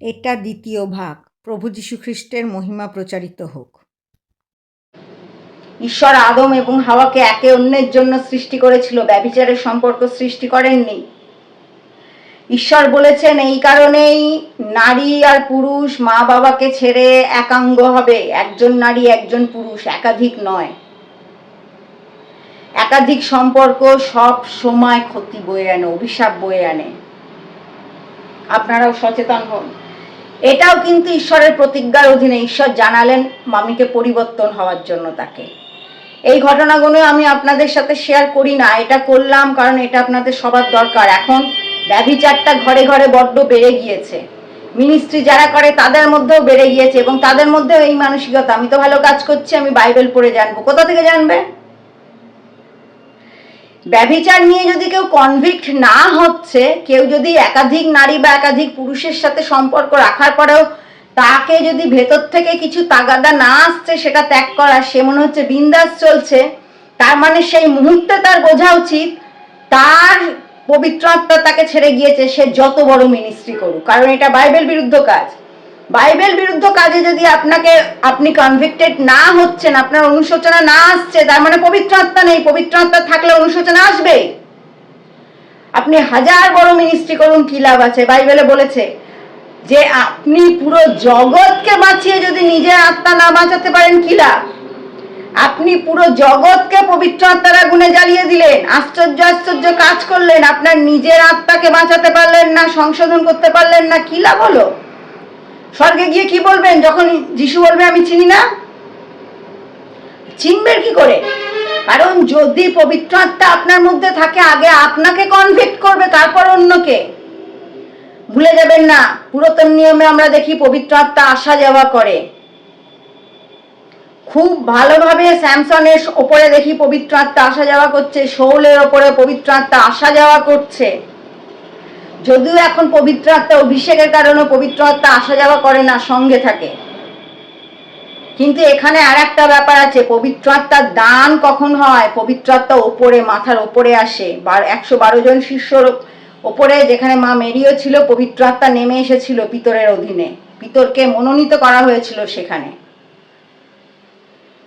এটা দ্বিতীয় ভাগ। প্রভু যীশুখ্রিস্টের মহিমা প্রচারিত হোক। ঈশ্বর আদম এবং হাওয়াকে একে অন্যের জন্য সৃষ্টি করেছিল। ব্যভিচারের সম্পর্ক সৃষ্টি করেননি। ঈশ্বর বলেছেন, এই কারণেই নারী আর পুরুষ মা বাবাকে ছেড়ে একাঙ্গ হবে। একজন নারী, একজন পুরুষ, একাধিক নয়। একাধিক সম্পর্ক সব সময় ক্ষতি বয়ে আনে, অভিশাপ বয়ে আনে। আপনারাও সচেতন হন। এটাও কিন্তু ঈশ্বরের প্রতিজ্ঞার অধীনে ঈশ্বর জানালেন মামিকে পরিবর্তন হওয়ার জন্য তাকে। এই ঘটনাগুলো আমি আপনাদের সাথে শেয়ার করি না, এটা করলাম কারণ এটা আপনাদের সবার দরকার। এখন ব্যভিচারটা ঘরে ঘরে বড্ড বেড়ে গিয়েছে। মিনিস্ট্রি যারা করে তাদের মধ্যেও বেড়ে গিয়েছে এবং তাদের মধ্যেও এই মানসিকতা। আমি তো ভালো কাজ করছি, আমি বাইবেল পড়ে জানব। কোথা থেকে জানবে? ব্যভিচার নিয়ে যদি কেউ কনভিক্ট না হচ্ছে, কেউ যদি একাধিক নারী বা একাধিক পুরুষের সাথে সম্পর্ক রাখার পরেও তাকে যদি ভেতর থেকে কিছু তাগাদা না আসছে, সেটা ত্যাগ করা, সে মনে হচ্ছে বিন্দাস চলছে, তার মানে সেই মুহূর্তে তার বোঝা উচিত, তার পবিত্র আত্মা তাকে ছেড়ে গিয়েছে, সে যত বড় মিনিস্ট্রি করুক। কারণ এটা বাইবেল বিরুদ্ধ কাজ। বাইবেল বিরুদ্ধ কাজে যদি আপনাকে আপনি কনভিক্টেড না হচ্ছেন, আপনার অনুশোচনা না আসছে, তার মানে পবিত্র আত্মা নেই, পবিত্র আত্মা থাকলে অনুশোচনা আসবে। আপনি হাজার বড় মিনিস্ট্রি করুন, কি লাভ আছে? বাইবেলে বলেছে যে আপনি পুরো জগৎকে বাঁচিয়ে যদি নিজের আত্মা না বাঁচাতে পারেন, কি লাভ? আপনি পুরো জগৎকে পবিত্র আত্মার আগুনে জ্বালিয়ে দিলেন, আশ্চর্য আশ্চর্য কাজ করলেন, আপনার নিজের আত্মাকে বাঁচাতে পারলেন না, সংশোধন করতে পারলেন না, কি লাভ হলো? স্বর্গে গিয়ে কি বলবেন? যখন যিশু বলবে, আমি চিনি না। চিনবেন কি করে? কারণ যদি পবিত্র আত্মা আপনার মধ্যে থাকে, আগে আপনাকে কনভিক্ট করবে, তারপর অন্যকে। ভুলে যাবেন না, পুরাতন নিয়মে আমরা দেখি পবিত্র আত্মা আসা যাওয়া করে। খুব ভালোভাবে স্যামসনের ওপরে দেখি পবিত্র আত্মা আসা যাওয়া করছে, শৌলের ওপরে পবিত্র আত্মা আসা যাওয়া করছে। যদিও এখন পবিত্র আত্মা, অভিষেকের কারণে পবিত্র আত্মা আসা যাওয়া করে না, সঙ্গে থাকে। কিন্তু এখানে আর একটা ব্যাপার আছে, পবিত্র আত্মার দান কখন হয়? পবিত্র আত্মা ওপরে, মাথার ওপরে আসে। একশো বারো জন শিষ্যর ওপরে যেখানে মা মেরিও ছিল, পবিত্র আত্মা নেমে এসেছিল পিতরের অধীনে। পিতরকে মনোনীত করা হয়েছিল সেখানে।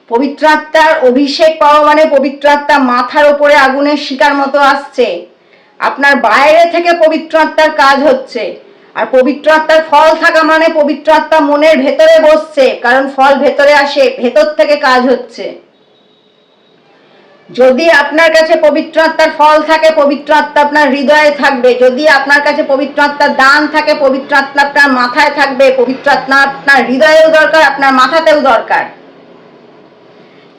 পবিত্র আত্মার অভিষেক পাওয়া মানে পবিত্র আত্মা মাথার ওপরে আগুনের শিকার মতো আসছে। আপনার বাইরে থেকে পবিত্র আত্মার কাজ হচ্ছে। আর পবিত্র আত্মার ফল থাকা মানে পবিত্র আত্মা মনের ভেতরে বসছে, কারণ ফল ভেতরে আসে, ভেতর থেকে কাজ হচ্ছে। যদি আপনার কাছে পবিত্র আত্মার ফল থাকে, পবিত্র আত্মা আপনার হৃদয়ে থাকবে। যদি আপনার কাছে পবিত্র আত্মার দান থাকে, পবিত্র আত্মা আপনার মাথায় থাকবে। পবিত্র আত্মা আপনার হৃদয়েও দরকার, আপনার মাথাতেও দরকার।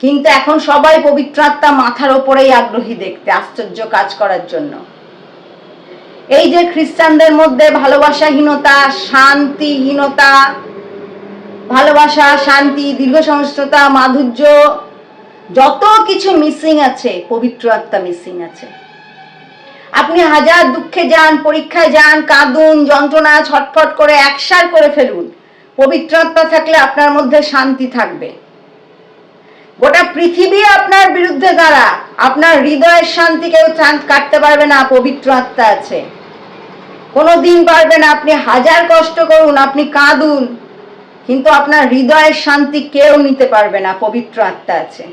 কিন্তু এখন সবাই পবিত্র আত্মা মাথার ওপরেই আগ্রহী দেখতে, আশ্চর্য কাজ করার জন্য। এই যে খ্রিস্টানদের মধ্যে ভালোবাসাহীনতা, শান্তিহীনতা, ভালোবাসা, শান্তি দীর্ঘ মাধুর্য, যত কিছু মিসিং আছে, পবিত্র আত্মা মিসিং আছে। আপনি হাজার দুঃখে যান, পরীক্ষায় যান, কাঁদুন যন্ত্রণা ছটফট করে একসার করে ফেলুন। পবিত্র আত্মা থাকলে আপনার মধ্যে শান্তি থাকবে। গোটা পৃথিবী আপনার বিরুদ্ধে দাঁড়া। আপনার হৃদয়ের শান্তি কেউ চাঁদ কাটতে পারবে না, পবিত্র আত্মা আছে। কোনো দিন পারবে না, আপনি হাজার কষ্ট করুন, আপনি কাঁদুন, কিন্তু আপনার হৃদয়ের শান্তি কেউ নিতে পারবে না, পবিত্র আত্মা আছে।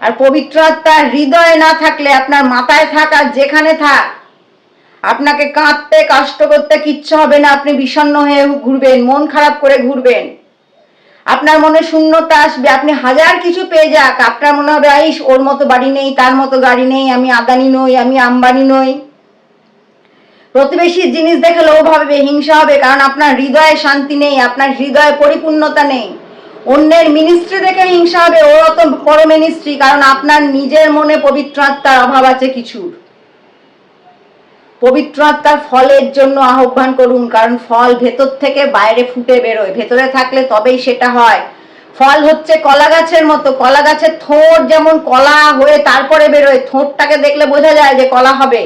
আর পবিত্র আত্মা হৃদয়ে না থাকলে, আপনার মাথায় থাক যেখানে থাক, আপনাকে কাঁদতে, কষ্ট করতে কিচ্ছু হবে না, আপনি বিষণ্ণ হয়ে ঘুরবেন, মন খারাপ করে ঘুরবেন। আপনার মনে শূন্যতা আসবে, আপনি হাজার কিছু পেয়ে যাক। আপনার মনে হবে, আইস, ওর মতো বাড়ি নেই, তার মতো গাড়ি নেই, আমি আদানি নই, আমি আম্বানি নই। প্রতিবেশীর জিনিস দেখে লোভ হবে, হিংসা হবে, কারণ আপনার হৃদয়ে শান্তি নেই, আপনার হৃদয়ে পরিপূর্ণতা নেই। অন্যের মিনিস্ট্রি দেখে হিংসা হবে ও অত বড় মিনিস্ট্রি কারণ আপনার নিজের মনে পবিত্র আত্মার অভাব আছে কিছুর। পবিত্র আত্মার ফলের জন্য আহ্বান করুন, কারণ ফল ভেতর থেকে বাইরে ফুটে বেরোয়। ভেতরে থাকলে তবেই সেটা হয়। ফল হচ্ছে কলা গাছের মতো। কলা গাছের থোঁট যেমন কলা হয়ে তারপরে বেরোয় থোঁটটাকে দেখলে বোঝা যায় যে কলা হবে।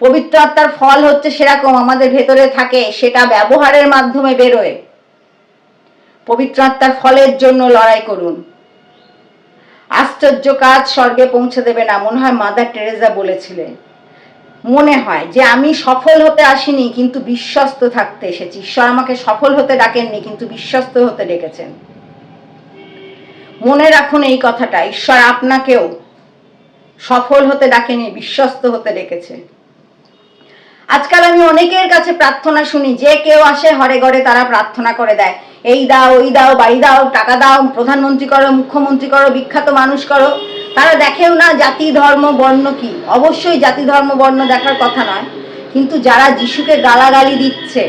পবিত্র আত্মার ফল হচ্ছে সেরকম, আমাদের ভেতরে থাকে, সেটা ব্যবহারের মাধ্যমে বেরোয়। পবিত্র আত্মার ফলের জন্য লড়াই করুন। আশ্চর্য কাজ স্বর্গে পৌঁছে দেবে না, মনে হয় মাদার টেরেজা বলেছিলেন। মনে হয় যে আমি সফল হতে আসিনি, কিন্তু বিশ্বস্ত থাকতে এসেছি। ঈশ্বর আমাকে সফল হতে ডাকেননি, কিন্তু বিশ্বস্ত হতে ডেকেছেন। মনে রাখুন এই কথাটা, ঈশ্বর আপনাকেও সফল হতে ডাকেনি, বিশ্বস্ত হতে ডেকেছে। আজকাল আমি অনেকের কাছে প্রার্থনা শুনি, যে কেউ আসে হরে ঘরে তারা প্রার্থনা করে দেয়। এই দাও ওই দাও, বাড়ি দাও, টাকা দাও, প্রধানমন্ত্রী করো, মুখ্যমন্ত্রী করো, বিখ্যাত মানুষ করো। তারা দেখেও না জাতি, ধর্ম, বর্ণ কি। অবশ্যই জাতি, ধর্ম, বর্ণ দেখার কথা নয়। কিন্তু যারা যিশুকে গালাগালি দিচ্ছে,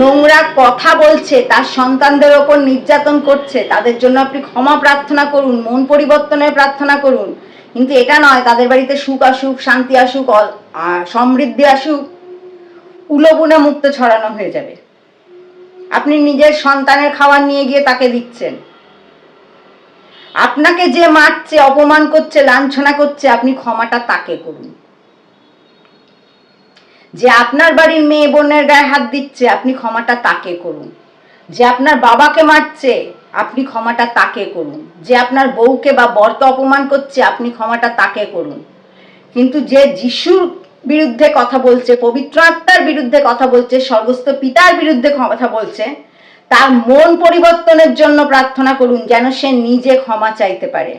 নোংরা কথা বলছে, তার সন্তানদের ওপর নির্যাতন করছে, তাদের জন্য আপনি ক্ষমা প্রার্থনা করুন, মন পরিবর্তনের প্রার্থনা করুন। কিন্তু এটা নয়, তাদের বাড়িতে সুখ আসুক, শান্তি আসুক সমৃদ্ধি আসুক উলোপুনে মুক্ত ছড়ানো হয়ে যাবে। আপনি নিজের সন্তানের খাবার নিয়ে গিয়ে তাকে দিচ্ছেন। আপনাকে যে মারছে, অপমান করছে, লাঞ্ছনা করছে, আপনি ক্ষমাটা তাকে করুন। যে আপনার বাড়ির মেয়ে বোনের গায়ে হাত দিচ্ছে, আপনি ক্ষমাটা তাকে করুন। যে আপনার বাবাকে মারছে, আপনি ক্ষমাটা তাকে করুন। যে আপনার বউকে বা বরকে অপমান করছে, আপনি ক্ষমাটা তাকে করুন। কিন্তু যে যিশুর বিরুদ্ধে কথা বলছে, পবিত্র আত্মার বিরুদ্ধে কথা বলছে, স্বর্গস্থ পিতার বিরুদ্ধে কথা বলছে, তার মন পরিবর্তনের জন্য প্রার্থনা করুন যেন সে নিজে ক্ষমা চাইতে পারে।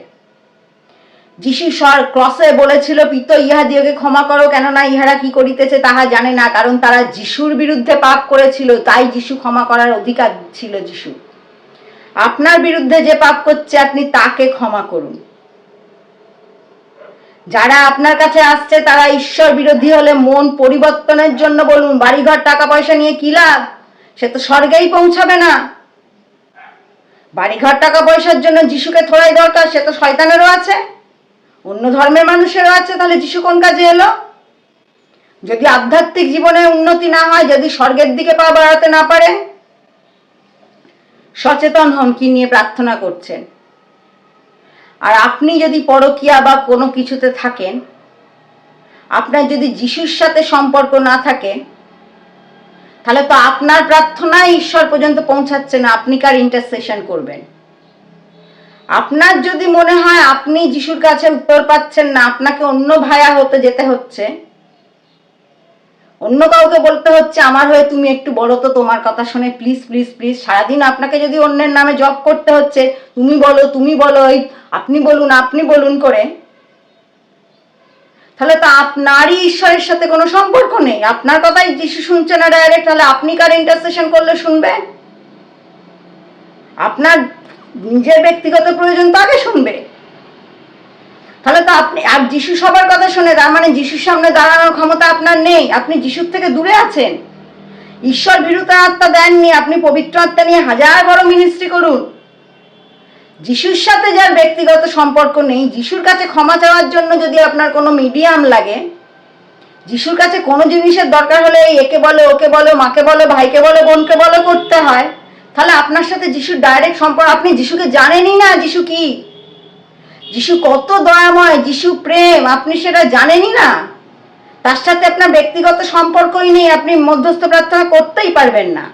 যিশু স্বর ক্রসে বলেছিল, পিত, ইহা ইহাদিওকে ক্ষমা করো, কেননা ইহারা কি করিতেছে তাহা জানে না, কারণ তারা যিশুর বিরুদ্ধে পাপ করেছিল, তাই যিশু ক্ষমা করার অধিকার ছিল যিশু। আপনার বিরুদ্ধে যে পাপ করছে, আপনি তাকে ক্ষমা করুন। যারা আপনার কাছে আসছে, তারা ঈশ্বর বিরোধী হলে মন পরিবর্তনের জন্য বলুন, বাড়িঘর টাকা পয়সা নিয়ে কি লাভ? সে তো স্বর্গেই পৌঁছাবে না। বাড়িঘর টাকা পয়সার জন্য যিশুকে থোড়াই দরকার, সে তো শয়তানেরও আছে। অন্য ধর্মের মানুষেরও আছে, তাহলে যিশু কোন কাজে এলো? যদি আধ্যাত্মিক জীবনে উন্নতি না হয়, যদি স্বর্গের দিকে পা বাড়াতে না পারে, সচেতন হন কি নিয়ে প্রার্থনা করছেন। আর আপনি যদি পরকিয়া বা কোনো কিছুতে থাকেন, আপনার যদি যিশুর সাথে সম্পর্ক না থাকে, তাহলে তো আপনার প্রার্থনায় ঈশ্বর পর্যন্ত পৌঁছাচ্ছে না, আপনি কার ইন্টারসেশন করবেন? আপনার যদি মনে হয় আপনি যিশুর কাছে উত্তর পাচ্ছেন না, আপনাকে অন্য ভায়া হতে যেতে হচ্ছে অন্য কাউকে বলতে হচ্ছে, আমার হয়ে তুমি একটু বলো তো তোমার কথা শুনে প্লিজ প্লিজ প্লিজ সারাদিন আপনাকে যদি অন্যের নামে জব করতে হচ্ছে, তুমি বলো তুমি বলো ওই আপনি বলুন আপনি বলুন করে। তাহলে তো আপনারই ঈশ্বরের সাথে কোনো সম্পর্ক নেই। আপনার কথাই যিশু শুনছে না ডাইরেক্ট তাহলে আপনি কার ইন্টারসেশন করলে শুনবে? আপনার নিজের ব্যক্তিগত প্রয়োজন তো আগে শুনবে। তাহলে তো আপনি, আর যিশু সবার কথা শুনে, তার মানে যিশুর সামনে দাঁড়ানোর ক্ষমতা আপনার নেই। আপনি যিশুর থেকে দূরে আছেন। ঈশ্বর বিরুদ্ধে আত্মা দেননি, আপনি পবিত্র আত্মা নিয়ে হাজার বড় মিনিস্ট্রি করুন। যিশুর সাথে যার ব্যক্তিগত সম্পর্ক নেই, যিশুর কাছে ক্ষমা চাওয়ার জন্য যদি আপনার কোনো মিডিয়াম লাগে, যিশুর কাছে কোনো জিনিসের দরকার হলে একে বলে, ওকে বলে, মাকে বলো, ভাইকে বলে, বোনকে বলো করতে হয়। তাহলে আপনার সাথে যিশুর ডাইরেক্ট সম্পর্ক, আপনি যিশুকে জানেনই না, যিশু কি? যিশু কত দয়াময়, যিশু প্রেম, আপনি সেটা জানেনই না। তার সাথে আপনার ব্যক্তিগত সম্পর্কই নেই, আপনি মধ্যস্থ প্রার্থনা করতেই পারবেন না।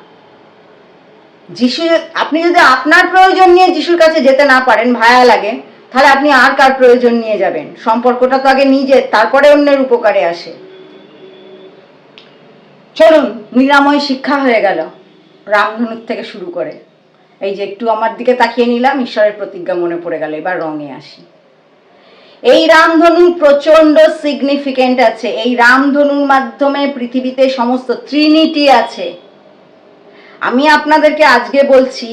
যিশু, আপনি যদি আপনার প্রয়োজন নিয়ে যিশুর কাছে যেতে না পারেন, ভায়া লাগে, তাহলে আপনি আর কার প্রয়োজন নিয়ে যাবেন? সম্পর্কটা তো আগে নিজের, তারপরে অন্যের উপকারে আসে। চলুন, নিরাময় শিক্ষা হয়ে গেল রামধনুর থেকে শুরু করে। এই যে একটু আমার দিকে তাকিয়ে নিলাম, ঈশ্বরের প্রতিজ্ঞা মনে পড়ে গেল, এবার রঙে আসি। এই রামধনু প্রচণ্ড সিগনিফিকেন্ট আছে। এই রামধনুর মাধ্যমে পৃথিবীতে সমস্ত ট্রিনিটি আছে। আমি আপনাদেরকে আজকে বলছি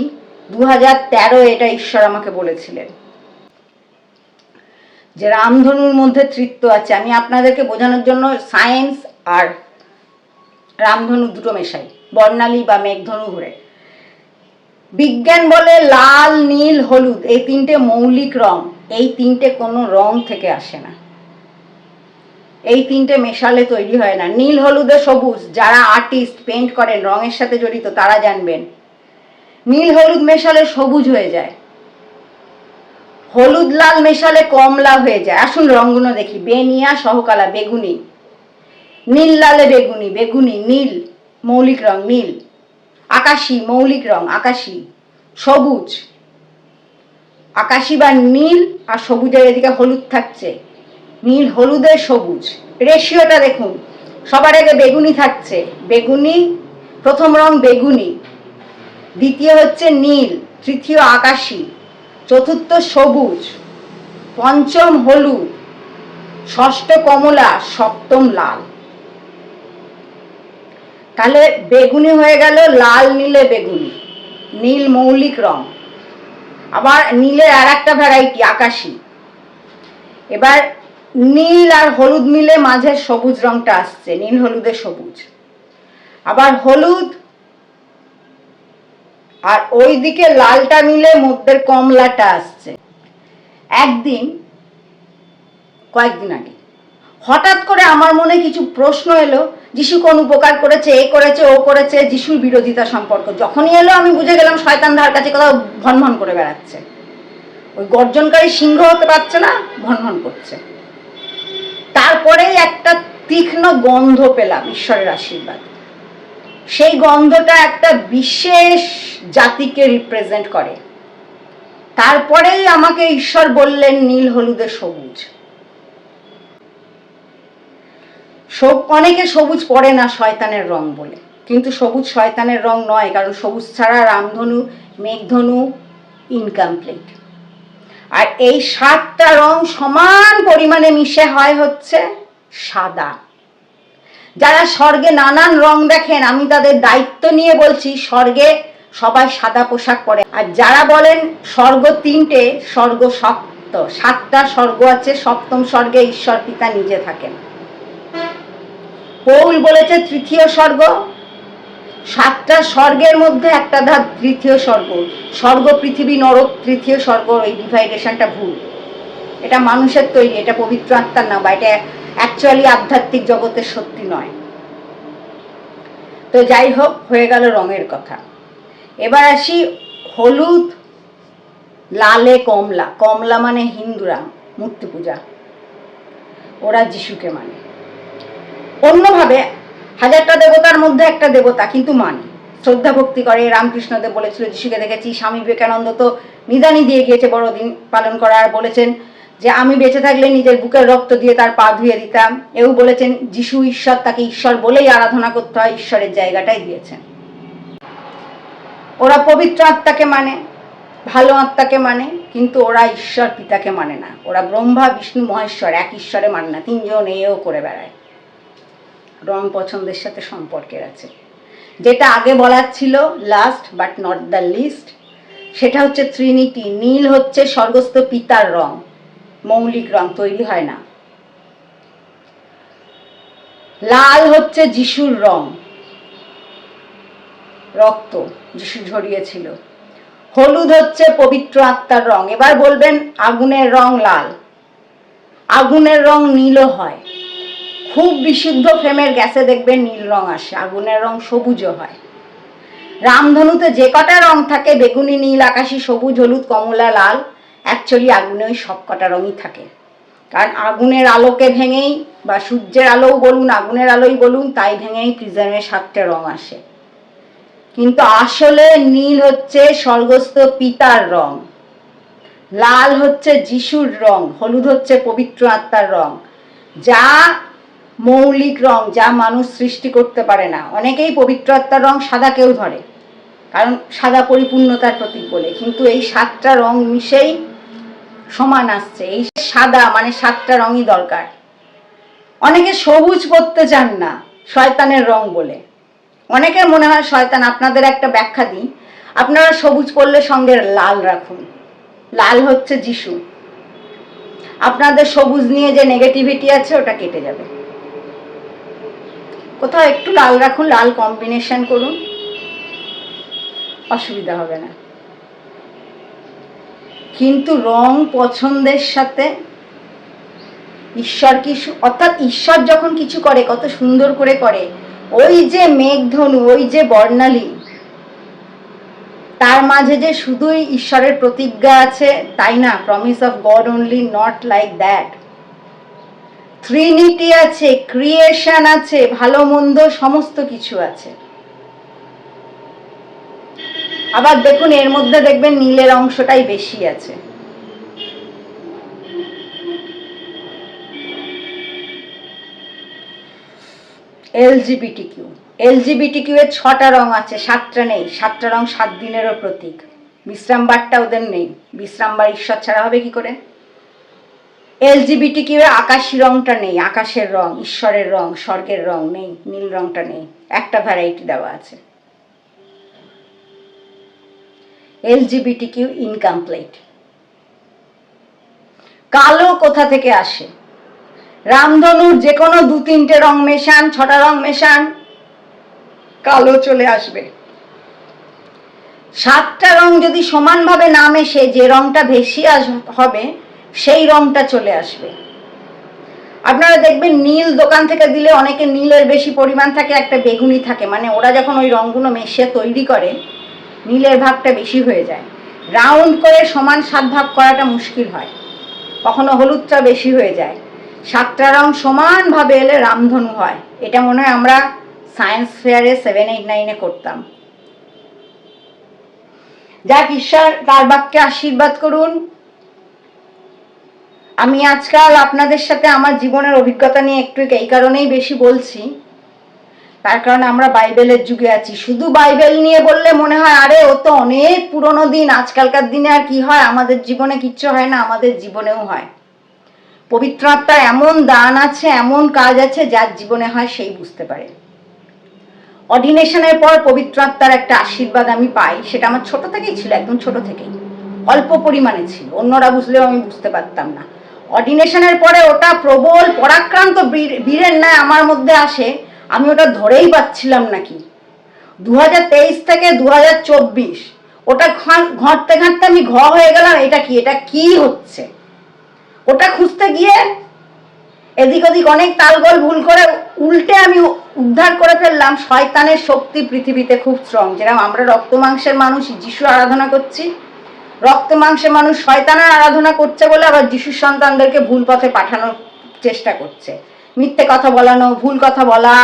দু হাজার তেরো এটা ঈশ্বর আমাকে বলেছিলেন। যে রামধনুর মধ্যে তৃত্ব আছে। আমি আপনাদেরকে বোঝানোর জন্য সায়েন্স আর রামধনু দুটো মেশাই। বর্ণালী বা মেঘধনু ঘুরে। বিজ্ঞান বলে লাল, নীল, হলুদ, এই তিনটে মৌলিক রং, এই তিনটে কোনো রং থেকে আসে না। এই তিনটে মেশালে তৈরি হয় না। নীল, হলুদে সবুজ, যারা আর্টিস্ট পেন্ট করেন, রঙের সাথে জড়িত, তারা জানবেন। নীল, হলুদ মেশালে সবুজ হয়ে যায়। হলুদ, লাল মেশালে কমলা হয়ে যায়। আসুন রঙগুলো দেখি। বেনিয়া, সহকালা, বেগুনি। নীল, লালে বেগুনি বেগুনি, নীল, মৌলিক রং, নীল। আকাশি, মৌলিক রং, আকাশি, সবুজ। আকাশি বা নীল আর সবুজের এদিকে হলুদ থাকছে। নীল হলুদের সবুজ। রেশিওটা দেখুন, সবার আগে বেগুনি থাকছে। বেগুনি, প্রথম রং বেগুনি, দ্বিতীয় হচ্ছে নীল, তৃতীয় আকাশি, চতুর্থ সবুজ, পঞ্চম হলুদ, ষষ্ঠ কমলা, সপ্তম লাল। তাহলে বেগুনি হয়ে গেল লাল নীলে বেগুনি, নীল মৌলিক রং। আবার নীলের আর একটা ভ্যারাইটি আকাশী। এবার নীল আর হলুদ মিলে মাঝের সবুজ রংটা আসছে, নীল হলুদের সবুজ। আবার হলুদ আর ওইদিকে লালটা মিলে মধ্যের কমলাটা আসছে। একদিন, কয়েকদিন আগে হঠাৎ করে আমার মনে কিছু প্রশ্ন এলো, যিশু কোন উপকার করেছে, এ করেছে, ও করেছে, যিশুর বিরোধিতা সম্পর্ক। যখনই এলো, আমি বুঝে গেলাম শয়তান ধার কাছে কোথাও ভনভন করে বেড়াচ্ছে। ওই গর্জনকারী সিংহ হতে পারছে না, ভনভন করছে। তারপরেই একটা তীক্ষ্ণ গন্ধ পেলাম ঈশ্বরের আশীর্বাদ। সেই গন্ধটা একটা বিশেষ জাতিকে রিপ্রেজেন্ট করে। তারপরেই আমাকে ঈশ্বর বললেন, নীল হলুদে সবুজ। সব- অনেকে সবুজ পড়ে না শয়তানের রং বলে। কিন্তু সবুজ শয়তানের রং নয়, কারণ সবুজ ছাড়া রামধনু, মেঘধনু ইনকমপ্লিট আর এই সাতটা রং সমান পরিমাণে মিশে হয় হচ্ছে সাদা। যারা স্বর্গে নানান রং দেখেন, আমি তাদের দায়িত্ব নিয়ে বলছি, স্বর্গে সবাই সাদা পোশাক পরে। আর যারা বলেন স্বর্গ তিনটে, স্বর্গ সপ্ত, সাতটা স্বর্গ আছে, সপ্তম স্বর্গে ঈশ্বর পিতা নিজে থাকেন। পৌল বলেছে তৃতীয় স্বর্গ। সাতটা স্বর্গের মধ্যে একটা ধাপ তৃতীয় স্বর্গ। স্বর্গ, পৃথিবী, নরক, তৃতীয় স্বর্গ, এই ডিভাইডেশনটা ভুল। এটা মানুষের তৈরি, এটা পবিত্র আত্মার না বা এটা অ্যাকচুয়ালি আধ্যাত্মিক জগতের সত্যি নয়। তো যাই হোক, হয়ে গেল রঙের কথা। এবার আসি হলুদ, লালে কমলা। কমলা মানে হিন্দুরা, মূর্তি পূজা। ওরা যিশুকে মানে। অন্যভাবে হাজারটা দেবতার মধ্যে একটা দেবতা কিন্তু মানে। শ্রদ্ধা ভক্তি করে রামকৃষ্ণদেব বলেছিল যিশুকে দেখেছি, স্বামী বিবেকানন্দ তো নিদানি দিয়ে গিয়েছে বড়দিন পালন করার বলেছেন যে, আমি বেঁচে থাকলে নিজের বুকের রক্ত দিয়ে তার পা ধুয়ে দিতাম। এও বলেছেন, যিশু ঈশ্বর, তাকে ঈশ্বর বলেই আরাধনা করতে হয়, ঈশ্বরের জায়গাটাই দিয়েছেন। ওরা পবিত্র আত্মাকে মানে ভালো আত্মাকে মানে কিন্তু ওরা ঈশ্বর পিতাকে মানে না। ওরা ব্রহ্মা, বিষ্ণু, মহেশ্বর, এক ঈশ্বরে মানে না। তিনজন এও করে বেড়ায়। রং পছন্দের সাথে সম্পর্কের আছে। যেটা আগে বলার ছিল last but not the least সেটা হচ্ছে ত্রিনিটি নীল হচ্ছে স্বর্গস্থ পিতার রং। মৌলিক রং তৈরি হয় না। লাল হচ্ছে যিশুর রং। রক্ত যিশু ঝরিয়েছিল। হলুদ হচ্ছে পবিত্র আত্মার রং। এবার বলবেন আগুনের রং লাল। আগুনের রং নীলও হয়। খুব বিশুদ্ধ ফ্রেমের গ্যাসে দেখবেন নীল রং আসে, আগুনের রং সবুজও হয়। রামধনুতে যে কটা রং থাকে, বেগুনি, নীল, আকাশি, সবুজ, হলুদ, কমলা, লাল, অ্যাকচুয়ালি আগুনে ওই সব কটা রঙই থাকে। কারণ আগুনের আলোকে ভেঙেই বা সূর্যের আলোও বলুন, আগুনের আলোই বলুন, তাই ভেঙেই প্রিজমের সাতটা রং আসে। কিন্তু আসলে নীল হচ্ছে স্বর্গস্থ পিতার রং, লাল হচ্ছে যিশুর রং, হলুদ হচ্ছে পবিত্র আত্মার রং, যা মৌলিক রং যা মানুষ সৃষ্টি করতে পারে না। অনেকেই পবিত্র আত্মার রং সাদা কেউ ধরে, কারণ সাদা পরিপূর্ণতার প্রতীক বলে। কিন্তু এই সাতটা রং মিশেই সমান আসছে। এই সাদা মানে সাতটা রঙই দরকার। অনেকে সবুজ পরতে চান না, শয়তানের রং বলে। অনেকের মনে হয়, শয়তান, আপনাদের একটা ব্যাখ্যা দিই। আপনারা সবুজ পরলে সঙ্গে লাল রাখুন। লাল হচ্ছে যিশু। আপনাদের সবুজ নিয়ে যে নেগেটিভিটি আছে, ওটা কেটে যাবে। কোথাও একটু লাল রাখুন, লাল কম্বিনেশন করুন। অসুবিধা হবে না। কিন্তু রং পছন্দের সাথে ঈশ্বর কি সু- অর্থাৎ ঈশ্বর যখন কিছু করে, কত সুন্দর করে করে, ওই যে মেঘধনু, ওই যে বর্ণালী, তার মাঝে যে শুধুই ঈশ্বরের প্রতিজ্ঞা আছে, তাই না? Promise of God only not like that trinity আছে ক্রিয়েশন আছে, ভালো, মন্দ, সমস্ত কিছু আছে। আবার দেখুন, এর মধ্যে দেখবেন নীলের অংশটাই বেশি আছে। এলজিবিটি কিউ এলজিবিটি কিউ এর ছটা রং আছে, সাতটা নেই। সাতটা রং সাত দিনেরও প্রতীক। বিশ্রাম বারটা ওদের নেই। বিশ্রাম বার ঈশ্বর ছাড়া হবে কি করে? এলজিবিটি কিউ আকাশি রংটা নেই, আকাশের রং, ঈশ্বরের রং, স্বর্গের রং নেই, নীল রংটা নেই, একটা ভ্যারাইটি দেওয়া আছে। এলজিবিটি কিউ ইনকমপ্লিট কালো কোথা থেকে আসে? রামধনুর যে কোনো দু তিনটে রং মেশান, ছটা রং মেশান, কালো চলে আসবে। সাতটা রং যদি সমানভাবে না মেশে, যে রংটা বেশি আস, হবে সেই রংটা চলে আসবে। আপনারা দেখবেন নীল দোকান থেকে দিলে অনেকে নীলের বেশি পরিমাণ থাকে, একটা বেগুনি থাকে। মানে ওরা যখন ওই রংগুলো মেশে তৈরি করে, নীলের ভাগটা বেশি হয়ে যায়। রাউন্ড করে সমান সাত ভাগ করাটা মুশকিল হয়। কখনো হলুদটা বেশি হয়ে যায়। সাতটা রং সমানভাবে এলে রামধনু হয়। এটা মনে হয় আমরা সায়েন্স ফেয়ারে সেভেন, এইট, নাইনে করতাম। যাক, ঈশ্বর তার বাক্যে আশীর্বাদ করুন। আমি আজকাল আপনাদের সাথে আমার জীবনের অভিজ্ঞতা নিয়ে একটু এই কারণেই বেশি বলছি। তার কারণ আমরা বাইবেলের যুগে আছি। শুধু বাইবেল নিয়ে বললে মনে হয়, আরে ও তো অনেক পুরনো দিন, আজকালকার দিনে আর কি হয়? আমাদের জীবনে কিচ্ছু হয় না, আমাদের জীবনেও হয়। পবিত্র আত্মার এমন দান আছে, এমন কাজ আছে, যার জীবনে হয় সেই বুঝতে পারে। অর্ডিনেশনের পর পবিত্র আত্মার একটা আশীর্বাদ আমি পাই। সেটা আমার ছোট থেকেই ছিল, একদম ছোট থেকেই। অল্প পরিমাণে ছিল। অন্যরা বুঝলেও আমি বুঝতে পারতাম না। অর্ডিনেশনের পরে ওটা প্রবল পরাক্রান্ত বীর- বীরের ন্যায় আমার মধ্যে আসে, আমি ওটা ধরেই পাচ্ছিলাম নাকি? দু থেকে দু ওটা ঘাঁটতে ঘাঁটতে আমি ঘ হয়ে গেলাম, এটা কি এটা কি হচ্ছে? ওটা খুঁজতে গিয়ে এদিক ওদিক অনেক তালগোল ভুল করে উল্টে আমি উদ্ধার করে ফেললাম। শয়তানের শক্তি পৃথিবীতে খুব স্ট্রং যেরকম আমরা রক্ত মাংসের মানুষ যিশু আরাধনা করছি রক্ত মাংসের মানুষ শয়তানের আরাধনা করছে বলে আবার যিশুর সন্তানদেরকে ভুল পথে পাঠানোর চেষ্টা করছে। মিথ্যে কথা বলানো, ভুল কথা বলা,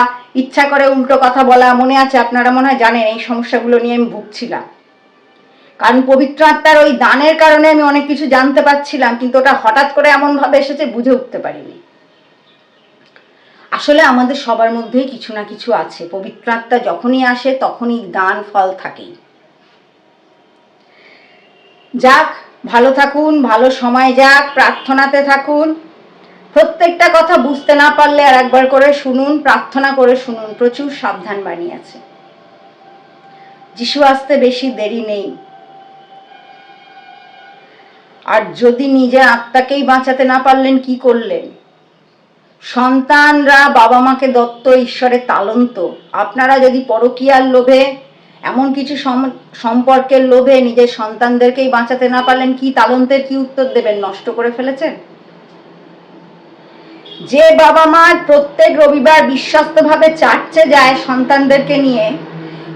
ইচ্ছা করে উল্টো কথা বলা, মনে আছে আপনারা মনে হয় জানেন এই সমস্যাগুলো নিয়ে আমি ভুগছিলাম। কারণ পবিত্র আত্মার ওই দানের কারণে আমি অনেক কিছু জানতে পারছিলাম, কিন্তু ওটা হঠাৎ করে এমনভাবে এসেছে বুঝে উঠতে পারিনি। আসলে আমাদের সবার মধ্যেই কিছু না কিছু আছে। পবিত্র আত্মা যখনই আসে তখনই দান ফল থাকেই। যাক, ভালো থাকুন, ভালো সময় যাক, প্রার্থনাতে থাকুন। প্রত্যেকটা কথা বুঝতে না পারলে আর একবার করে শুনুন, প্রার্থনা করে শুনুন, প্রচুর সাবধান বাণী আছে। যিশু আসতে বেশি দেরি নেই। আর যদি নিজের আত্মাকেই বাঁচাতে না পারলেন, কি করলেন? সন্তানরা বাবা মাকে দত্ত, ঈশ্বরের তালন্ত। আপনারা যদি পরকীয়ার লোভে এমন কিছু সম- সম্পর্কের লোভে নিজের সন্তানদেরকেই বাঁচাতে না পারলেন কি তালন্তের কি উত্তর দেবেন? নষ্ট করে ফেলেছেন? যে বাবা মা প্রত্যেক রবিবার বিশ্বস্তভাবে চার্চে যায় সন্তানদেরকে নিয়ে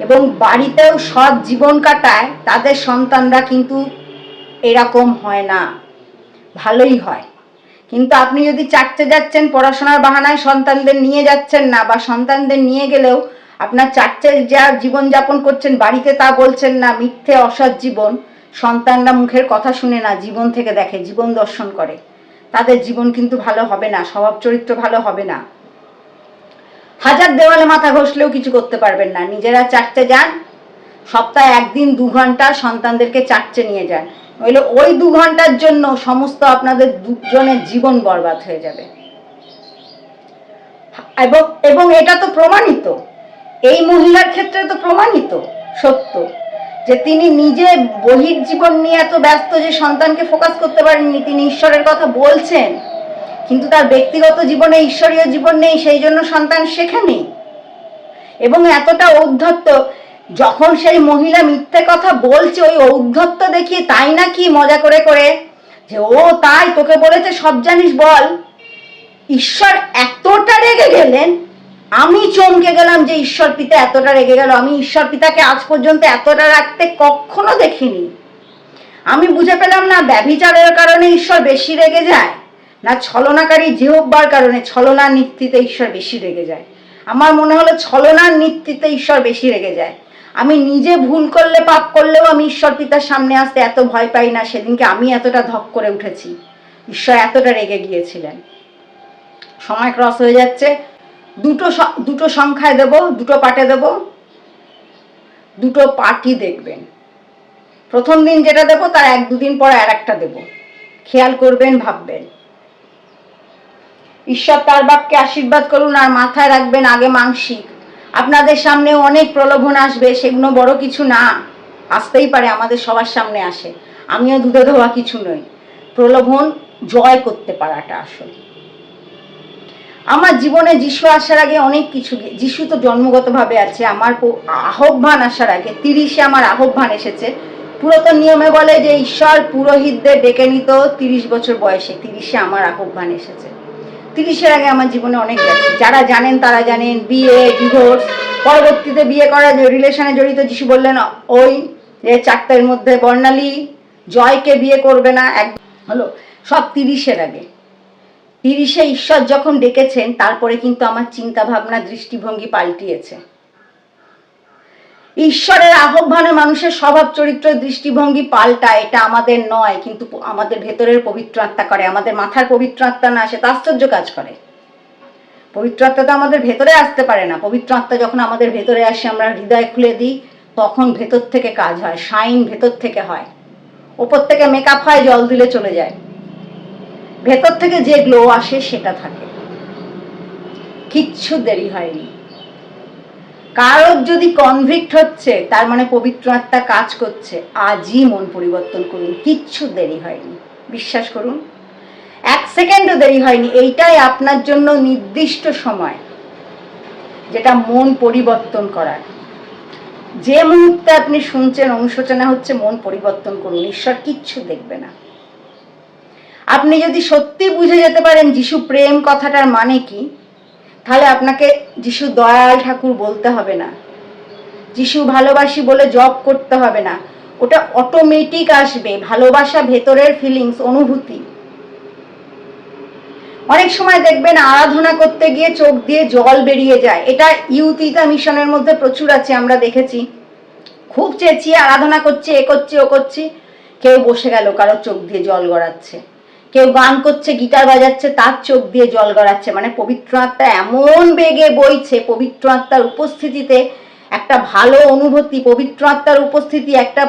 এবং বাড়িতেও সৎ জীবন কাটায়, তাদের সন্তানরা কিন্তু এরকম হয় না। ভালোই হয়। কিন্তু আপনি যদি চার্চে যাচ্ছেন, পড়াশোনার বাহানায় সন্তানদের নিয়ে যাচ্ছেন না বা সন্তানদের নিয়ে গেলেও আপনার চারটে যা জীবনযাপন করছেন, বাড়িতে তা বলছেন না, মিথ্যে, অসৎ জীবন। সন্তানরা মুখের কথা শুনে না, জীবন থেকে দেখে, জীবন দর্শন করে। তাদের জীবন কিন্তু ভালো হবে না, স্বভাব চরিত্র ভালো হবে না। হাজার দেওয়ালে মাথা ঘষলেও কিছু করতে পারবেন না। নিজেরা চারটে যান, সপ্তাহে একদিন দু ঘণ্টা সন্তানদেরকে চার্চে নিয়ে যান। নইলে ওই দু ঘণ্টার জন্য সমস্ত আপনাদের দুজনের জীবন বরবাদ হয়ে যাবে। এবং এবং এটা তো প্রমাণিত। এই মহিলার ক্ষেত্রে তো প্রমাণিত, সত্য, যে তিনি নিজে বহির জীবন নিয়ে এত ব্যস্ত যে সন্তানকে ফোকাস করতে পারেননি, তিনি ঈশ্বরের কথা বলছেন, কিন্তু তার ব্যক্তিগত জীবনে ঈশ্বরীয় জীবন নেই, সেই জন্য সন্তান শেখেনি এবং এতটা ঔদ্ধত্য, যখন সেই মহিলা মিথ্যে কথা বলছে, ওই ঔদ্ধত্য দেখিয়ে তাই না কি মজা করে করে, যে ও তাই তোকে বলেছে, সব জানিস বল, ঈশ্বর এতটা রেগে গেলেন আমি চমকে গেলাম যে ঈশ্বর পিতা এতটা রেগে গেল। আমি ঈশ্বর পিতাকে আজ পর্যন্ত এতটা রাখতে কখনো দেখিনি। আমি বুঝে পেলাম না, ব্যভিচারের কারণে ঈশ্বর বেশি রেগে যায়, না ছলনাকারী জেহব্বার কারণে ছলনার নীতিতে ঈশ্বর বেশি রেগে যায়। আমার মনে হলো ছলনার নীতিতে ঈশ্বর বেশি রেগে যায়। আমি নিজে ভুল করলে, পাপ করলেও আমি ঈশ্বর পিতার সামনে আসতে এত ভয় পাই না, সেদিনকে আমি এতটা ধক করে উঠেছি। ঈশ্বর এতটা রেগে গিয়েছিলেন। সময় ক্রস হয়ে যাচ্ছে। দুটো দুটো সংখ্যায় দেব, দুটো পাটে দেব। দুটো পাটই দেখবেন। প্রথম দিন যেটা দেবো, তার এক দুদিন পর আর একটা দেবো। খেয়াল করবেন, ভাববেন। ঈশ্বর তার বাপকে আশীর্বাদ করুন আর মাথায় রাখবেন আগে মানসিক। আপনাদের সামনে অনেক প্রলোভন আসবে, সেগুলো বড় কিছু না। আসতেই পারে, আমাদের সবার সামনে আসে। আমিও দুধে ধোয়া কিছু নই। প্রলোভন জয় করতে পারাটা আসল। আমার জীবনে যিশু আসার আগে অনেক কিছু যিশু তো জন্মগতভাবে আছে, আমার আহ্বান আসার আগে, তিরিশে আমার আহ্বান এসেছে। পুরাতন নিয়মে বলে যে, ঈশ্বর পুরোহিতদের ডেকে নিত তিরিশ বছর বয়সে, তিরিশে আমার আহ্বান এসেছে। তিরিশের আগে আমার জীবনে অনেক গেছে। যারা জানেন তারা জানেন, বিয়ে ডিভোর্স পরবর্তীতে বিয়ে করা রিলেশনে জড়িত যিশু বললেন, ওই যে চারটের মধ্যে বর্ণালী, জয়কে বিয়ে করবে না। এক হলো, সব তিরিশের আগে। তিরিশে ঈশ্বর যখন ডেকেছেন, তারপরে কিন্তু আমার চিন্তা ভাবনা দৃষ্টিভঙ্গি পাল্টিয়েছে। ঈশ্বরের আহ্বানে মানুষের স্বভাব চরিত্র দৃষ্টিভঙ্গি পাল্টা এটা আমাদের নয়, কিন্তু আমাদের ভেতরের পবিত্র আত্মা করে, আমাদের মাথার পবিত্র আত্মা না, সে আশ্চর্য কাজ করে। পবিত্র আত্মা তো আমাদের ভেতরে আসতে পারে না। পবিত্র আত্মা যখন আমাদের ভেতরে আসে, আমরা হৃদয় খুলে দিই, তখন ভেতর থেকে কাজ হয়, শাইন ভেতর থেকে হয়। ওপর থেকে মেকআপ হয়, জল দিলে চলে যায়। ভেতর থেকে যে গ্লো আসে সেটা থাকে। কিচ্ছু দেরি হয়নি। কারোর যদি কনভিক্ট হচ্ছে, তার মানে পবিত্র আত্মা কাজ করছে, আজই মন পরিবর্তন করুন, কিচ্ছু দেরি হয়নি। বিশ্বাস করুন, এক সেকেন্ডও দেরি হয়নি। এইটাই আপনার জন্য নির্দিষ্ট সময়, যেটা মন পরিবর্তন করার। যে মুহূর্তে আপনি শুনছেন অনুশোচনা হচ্ছে মন পরিবর্তন করুন। ঈশ্বর কিচ্ছু দেখবে না। আপনি যদি সত্যি বুঝে যেতে পারেন যিশু প্রেম কথাটার মানে কি, তাহলে আপনাকে যিশু দয়াল ঠাকুর বলতে হবে না। যিশু ভালোবাসি বলে জব করতে হবে না। ওটা অটোমেটিক আসবে, ভালোবাসা ভেতরের ফিলিংস অনুভূতি। অনেক সময় দেখবেন আরাধনা করতে গিয়ে চোখ দিয়ে জল বেরিয়ে যায়। এটা ইউতিতা মিশনের মধ্যে প্রচুর আছে, আমরা দেখেছি। খুব চেঁচিয়ে আরাধনা করছে, এ করছে, ও করছি, কেউ বসে গেল, কারও চোখ দিয়ে জল গড়াচ্ছে। কেউ গান করছে, গিটার বাজাচ্ছে, তার চোখ দিয়ে জল গড়াচ্ছে। মানে পবিত্র আত্মা এমন বেগে বইছে, পবিত্র আত্মার উপস্থিতিতে একটা ভালো অনুভূতি, পবিত্র আত্মার উপস্থিতি, একটা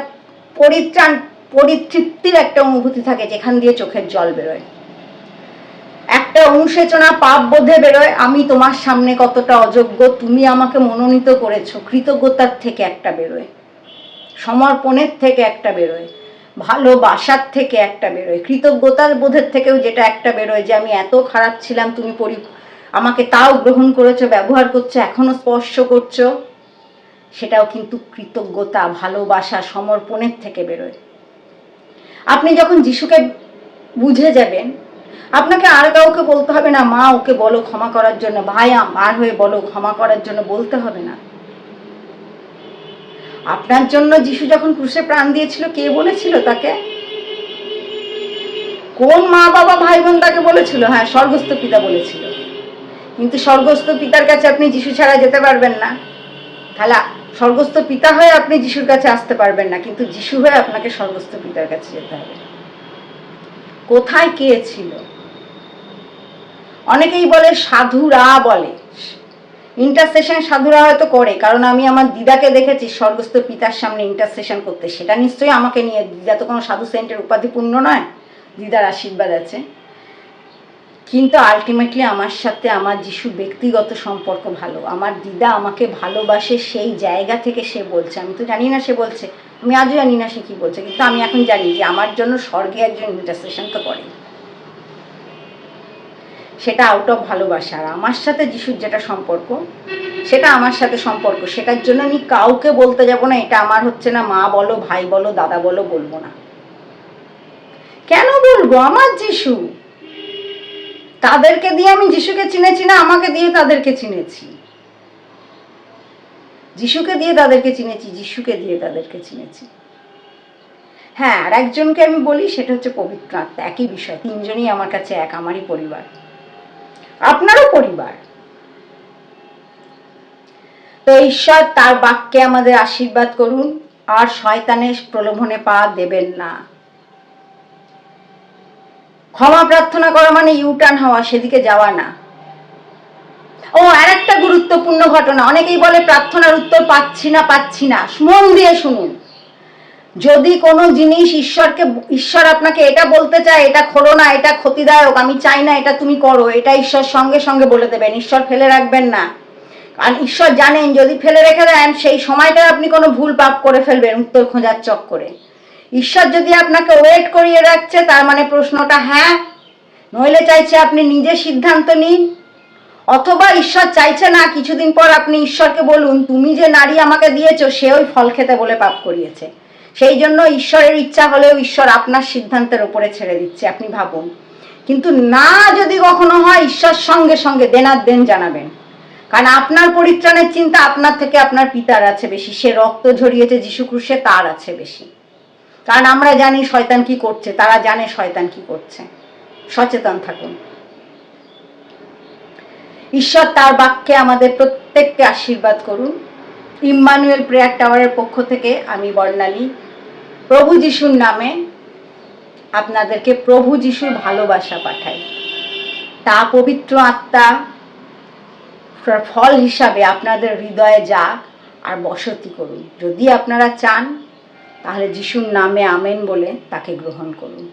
পরিত্রাণ, পরিতৃপ্তির একটা অনুভূতি থাকে যেখান দিয়ে চোখের জল বেরোয়। একটা অনুশোচনা, পাপ বোধে বেরোয়, আমি তোমার সামনে কতটা অযোগ্য, তুমি আমাকে মনোনীত করেছ, কৃতজ্ঞতার থেকে একটা বেরোয়। সমর্পণের থেকে একটা বেরোয়। ভালোবাসার থেকে একটা বেরোয়। কৃতজ্ঞতার বোধের থেকেও যেটা একটা বেরোয় যে, আমি এত খারাপ ছিলাম, তুমি পরি আমাকে তাও গ্রহণ করেছ, ব্যবহার করছ, এখনও স্পর্শ করছ। সেটাও কিন্তু কৃতজ্ঞতা, ভালোবাসা, সমর্পণের থেকে বেরোয়। আপনি যখন যিশুকে বুঝে যাবেন, আপনাকে আর কাউকে বলতে হবে না, মা, ওকে বলো ক্ষমা করার জন্য। ভাই আর হয়ে বলো, ক্ষমা করার জন্য। বলতে হবে না। আপনার জন্য যিশু যখন ক্রুশে প্রাণ দিয়েছিল, কে বলেছিল তাকে? কোন মা বাবা ভাই বোন তাকে বলেছিল? হ্যাঁ স্বর্গস্থ পিতা বলেছিল। কিন্তু স্বর্গস্থ পিতার কাছে আপনি যিশু ছাড়া যেতে পারবেন না। তাহলে স্বর্গস্থ পিতা হয়ে আপনি যিশুর কাছে আসতে পারবেন না, কিন্তু যিশু হয়ে আপনাকে স্বর্গস্থ পিতার কাছে যেতে হবে। কোথায় কে ছিল? অনেকেই বলে সাধুরা বলে। ইন্টারসেশন সাধুরা হয়তো করে, কারণ আমি আমার দিদাকে দেখেছি, স্বর্গস্থ পিতার সামনে ইন্টারসেশন করতে। সেটা নিশ্চয়ই আমাকে নিয়ে, দিদা তো কোনো সাধু সেন্টের উপাধিপূর্ণ নয়, দিদার আশীর্বাদ আছে। কিন্তু আলটিমেটলি আমার সাথে আমার যিশুর ব্যক্তিগত সম্পর্ক ভালো, আমার দিদা আমাকে ভালোবাসে, সেই জায়গা থেকে সে বলছে। আমি তো জানি না সে বলছে, আমি আজও জানি না সে কী বলছে, কিন্তু আমি এখন জানি যে আমার জন্য স্বর্গে একজন ইন্টারসেশন তো করে সেটা আউট অফ ভালোবাসা। আর আমার সাথে যিশুর যেটা সম্পর্ক, সেটা আমার সাথে সম্পর্ক। সেটার জন্য আমি কাউকে বলতে যাব না, এটা আমার হচ্ছে না, মা বলো, ভাই বলো, দাদা বলো, বলব না। কেন বলব? আমার যিশু। তাদেরকে দিয়ে আমি যিশুকে চিনেছি না, আমাকে দিয়ে তাদেরকে চিনেছি। যিশুকে দিয়ে তাদেরকে চিনেছি, যিশুকে দিয়ে তাদেরকে চিনেছি। হ্যাঁ আর একজনকে আমি বলি, সেটা হচ্ছে পবিত্র আত্মা। একই বিষয়, তিনজনই আমার কাছে এক, আমারই পরিবার। আপনারও পরিবার। তো ঈশ্বর তার বাক্যে আমাদের আশীর্বাদ করুন, আর শয়তানের প্রলোভনে পা দেবেন না। ক্ষমা প্রার্থনা করা মানে ইউটার্ন হওয়া, সেদিকে যাওয়া না। ও আর একটা গুরুত্বপূর্ণ ঘটনা, অনেকেই বলে প্রার্থনার উত্তর পাচ্ছি না পাচ্ছি না। মন দিয়ে শুনুন। যদি কোনো জিনিস ঈশ্বরকে, ঈশ্বর আপনাকে এটা বলতে চায়, এটা খোলো না, এটা ক্ষতিদায়ক, আমি চাই না এটা তুমি করো, এটা ঈশ্বর সঙ্গে সঙ্গে বলে দেবেন, ঈশ্বর ফেলে রাখবেন না। কারণ ঈশ্বর জানেন, যদি ফেলে রেখে দেন, সেই সময়টা আপনি কোনো ভুল পাপ করে ফেলবেন, উত্তর খোঁজার চক্করে। ঈশ্বর যদি আপনাকে ওয়েট করিয়ে রাখছে, তার মানে প্রশ্নটা হ্যাঁ নইলে চাইছে আপনি নিজে সিদ্ধান্ত নিন, অথবা ঈশ্বর চাইছে না, কিছুদিন পর আপনি ঈশ্বরকে বলুন, তুমি যে নারী আমাকে দিয়েছ, সে ওই ফল খেতে বলে পাপ করিয়েছে। সেই জন্য ঈশ্বরের ইচ্ছা হলেও ঈশ্বর আপনার সিদ্ধান্তের উপরে ছেড়ে দিচ্ছে, আপনি ভাবুন। কিন্তু না যদি কখনো হয়, ঈশ্বর সঙ্গে সঙ্গে দেনার দেন জানাবেন। কারণ আপনার পরিত্রাণের চিন্তা আপনার থেকে আপনার পিতার আছে বেশি। সে রক্ত ঝরিয়েছে, যিশু ক্রুশে তার আছে বেশি। কারণ আমরা জানি শয়তান কি করছে, তারা জানে শয়তান কি করছে। সচেতন থাকুন। ঈশ্বর তার বাক্যে আমাদের প্রত্যেককে আশীর্বাদ করুন। ইম্মানুয়েল প্রেয়ার টাওয়ারের পক্ষ থেকে আমি বর্ণালী। প্রভু যিশুর নামে আপনাদেরকে প্রভু যিশুর ভালোবাসা পাঠাই। তা পবিত্র আত্মা ফল হিসাবে আপনাদের হৃদয়ে যাক আর বসতি করুন। যদি আপনারা চান, তাহলে যিশুর নামে আমেন বলে তাকে গ্রহণ করুন।